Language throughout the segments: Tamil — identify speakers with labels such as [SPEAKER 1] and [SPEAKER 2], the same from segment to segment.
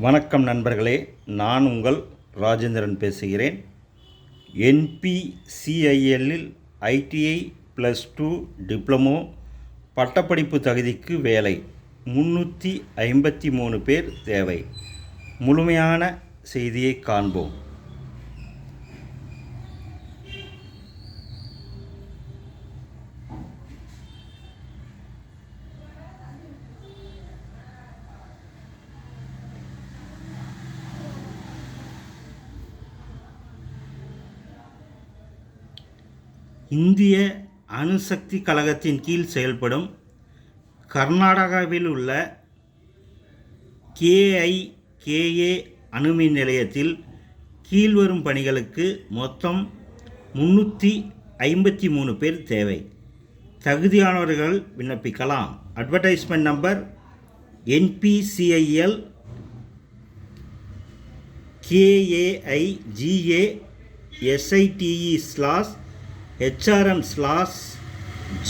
[SPEAKER 1] வணக்கம் நண்பர்களே நான் உங்கள் ராஜேந்திரன் பேசுகிறேன். என்பிசிஐஎல்லில் ஐடிஐ ப்ளஸ் டூ டிப்ளமோ பட்டப்படிப்பு தகுதிக்கு வேலை. முன்னூற்றி ஐம்பத்தி மூணு பேர் தேவை. முழுமையான செய்தியை காண்போம். இந்திய அணுசக்தி கழகத்தின் கீழ் செயல்படும் கர்நாடகாவில் உள்ள கேஐகேஏ அணுமின் நிலையத்தில் கீழ்வரும் பணிகளுக்கு மொத்தம் முன்னூற்றி ஐம்பத்தி மூணு பேர் தேவை. தகுதியானவர்கள் விண்ணப்பிக்கலாம். Advertisement number NPCIL KAIGA SITE slash HRM slash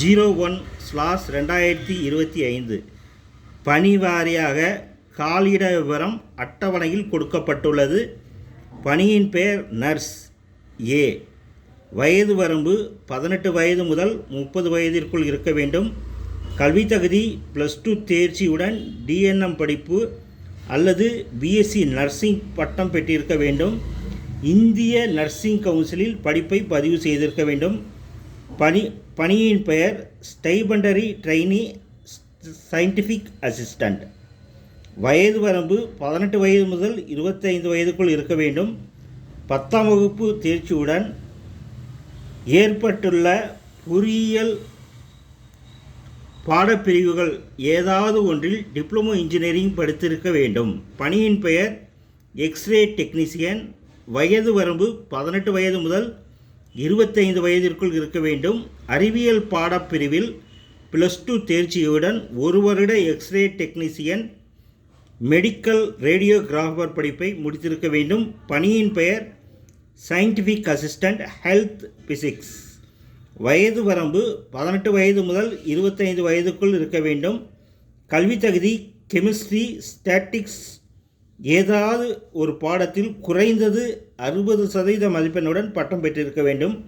[SPEAKER 1] zero one slash ரெண்டாயிரத்தி இருபத்தி ஐந்து. பணி வாரியாக காலியிட விவரம் அட்டவணையில் கொடுக்கப்பட்டுள்ளது. பணியின் பெயர் நர்ஸ். ஏ. வயது வரம்பு பதினெட்டு வயது முதல் முப்பது வயதிற்குள் இருக்க வேண்டும். கல்வி தகுதி ப்ளஸ் டூ தேர்ச்சியுடன் டிஎன்எம் படிப்பு அல்லது பிஎஸ்சி நர்சிங் பட்டம் பெற்றிருக்க வேண்டும். இந்திய நர்சிங் கவுன்சிலில் படிப்பை பதிவு செய்திருக்க வேண்டும். பணி பணியின் பெயர் ஸ்டைபண்டரி ட்ரைனி சயின்டிஃபிக் அசிஸ்டண்ட் வயது வரம்பு பதினெட்டு வயது முதல் இருபத்தைந்து வயதுக்குள் இருக்க வேண்டும். பத்தாம் வகுப்பு தேர்ச்சியுடன் ஏற்பட்டுள்ள பொறியியல் பாடப்பிரிவுகள் ஏதாவது ஒன்றில் டிப்ளமோ இன்ஜினியரிங் படித்திருக்க வேண்டும். பணியின் பெயர் எக்ஸ்ரே டெக்னீசியன் வயது வரம்பு பதினெட்டு வயது முதல் இருபத்தைந்து வயதிற்குள் இருக்க வேண்டும். அறிவியல் பாடப்பிரிவில் ப்ளஸ் டூ தேர்ச்சியுடன் ஒரு வருட எக்ஸ்ரே டெக்னீசியன் மெடிக்கல் ரேடியோகிராஃபர் படிப்பை முடித்திருக்க வேண்டும். பணியின் பெயர் சயின்டிஃபிக் அசிஸ்டண்ட் ஹெல்த் பிசிக்ஸ் வயது வரம்பு பதினெட்டு வயது முதல் இருபத்தைந்து வயதுக்குள் இருக்க வேண்டும். கல்வி தகுதி கெமிஸ்ட்ரி ஸ்டாட்டிக்ஸ் ஏதாவது ஒரு பாடத்தில் குறைந்தது அறுபது சதவீத மதிப்பெண்ணுடன் பட்டம் பெற்றிருக்க வேண்டும்.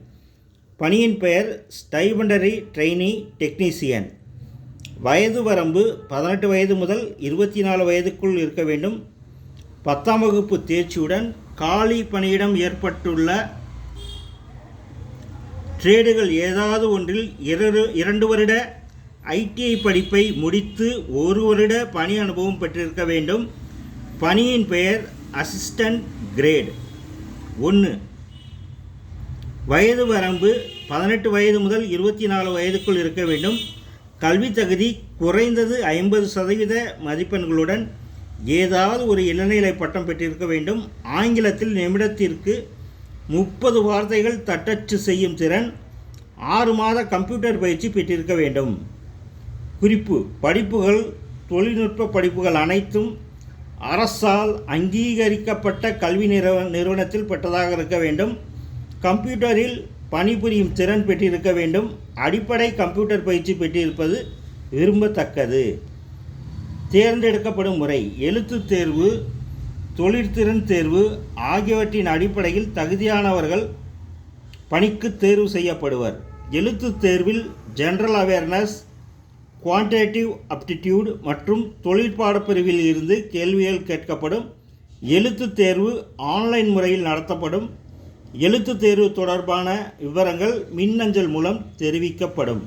[SPEAKER 1] பணியின் பெயர் ஸ்டைபண்டரி ட்ரெயினி டெக்னீசியன். வயது வரம்பு பதினெட்டு வயது முதல் இருபத்தி நாலு வயதுக்குள் இருக்க வேண்டும். பத்தாம் வகுப்பு தேர்ச்சியுடன் காலி பணியிடம் ஏற்பட்டுள்ள ட்ரேடுகள் ஏதாவது ஒன்றில் இரு இரண்டு வருட ஐடிஐ படிப்பை முடித்து ஒரு வருட பணி அனுபவம் பெற்றிருக்க வேண்டும். பணியின் பெயர் அசிஸ்டன்ட் கிரேட். ஒன்று வயது வரம்பு பதினெட்டு வயது முதல் இருபத்தி நாலு வயதுக்குள் இருக்க வேண்டும். கல்வி தகுதி குறைந்தது ஐம்பது சதவீத மதிப்பெண்களுடன் ஏதாவது ஒரு இளநிலை பட்டம் பெற்றிருக்க வேண்டும். ஆங்கிலத்தில் நிமிடத்திற்கு முப்பது வார்த்தைகள் தட்டச்சு செய்யும் திறன் ஆறு மாத கம்ப்யூட்டர் பயிற்சி பெற்றிருக்க வேண்டும். குறிப்பு படிப்புகள் தொழில்நுட்ப படிப்புகள் அனைத்தும் அரசால் அங்கீகரிக்கப்பட்ட கல்வி நிறுவ நிறுவனத்தில் பெற்றதாக இருக்க வேண்டும். கம்ப்யூட்டரில் பணிபுரியும் திறன் பெற்றிருக்க வேண்டும். அடிப்படை கம்ப்யூட்டர் பயிற்சி பெற்றிருப்பது விரும்பத்தக்கது. தேர்ந்தெடுக்கப்படும் முறை எழுத்துத் தேர்வு தொழிற்திறன் தேர்வு ஆகியவற்றின் அடிப்படையில் தகுதியானவர்கள் பணிக்கு தேர்வு செய்யப்படுவர். எழுத்துத் தேர்வில் ஜெனரல் அவேர்னஸ் குவான்டேட்டிவ் அப்டிடியூடு மற்றும் தொழில் பாடப்பிரிவில் இருந்து கேள்விகள் கேட்கப்படும் எழுத்துத் தேர்வு ஆன்லைன் முறையில் நடத்தப்படும் எழுத்துத் தேர்வு தொடர்பான விவரங்கள் மின்னஞ்சல் மூலம் தெரிவிக்கப்படும்.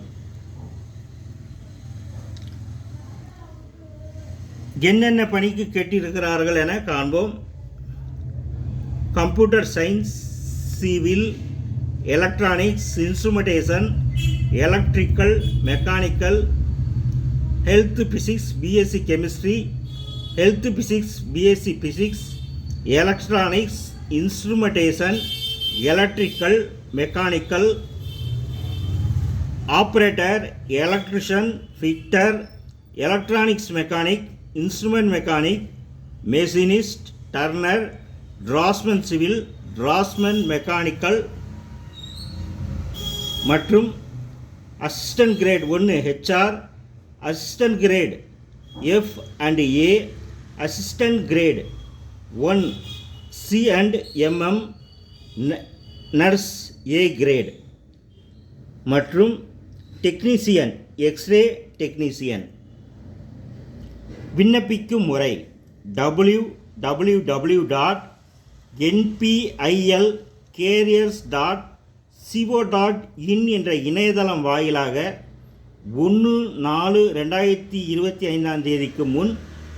[SPEAKER 1] என்னென்ன பணிக்கு கேட்டிருக்கிறார்கள் என காண்போம். Computer science civil electronics instrumentation electrical mechanical health physics BSc chemistry health physics BSc physics electronics instrumentation electrical mechanical operator electrician fitter electronics mechanic instrument mechanic machinist turner draughtsman civil draughtsman mechanical மற்றும் அசிஸ்டன்ட் கிரேட் ஒன்று HR assistant grade F and A assistant grade one C and MM nurse A grade மற்றும் டெக்னீசியன் எக்ஸ்ரே டெக்னீசியன் விண்ணப்பிக்கும் முறை W W W dot NPIL careers dot CO dot in என்ற இணையதளம் வாயிலாக ஒன்று நாலு ரெண்டாயிரத்தி இருபத்தி ஐந்தாம் தேதிக்கு முன்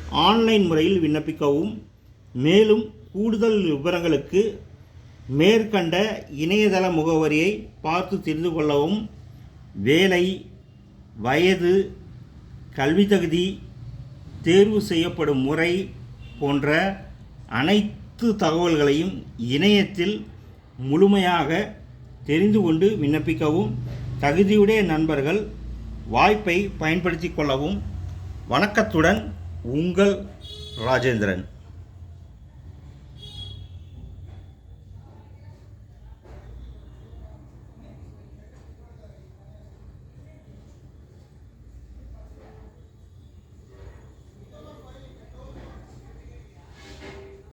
[SPEAKER 1] ஆன்லைன் முறையில் விண்ணப்பிக்கவும். மேலும் கூடுதல் விவரங்களுக்கு மேற்கண்ட இணையதள முகவரியை பார்த்து தெரிந்து கொள்ளவும். வேலை வயது கல்வி தகுதி தேர்வு செய்யப்படும் முறை போன்ற அனைத்து தகவல்களையும் இணையத்தில் முழுமையாக தெரிந்து கொண்டு விண்ணப்பிக்கவும். தகுதியுடைய நண்பர்கள் வாய்ப்பை பயன்படுத்திக் கொள்ளவும் வணக்கத்துடன் உங்கள் ராஜேந்திரன்.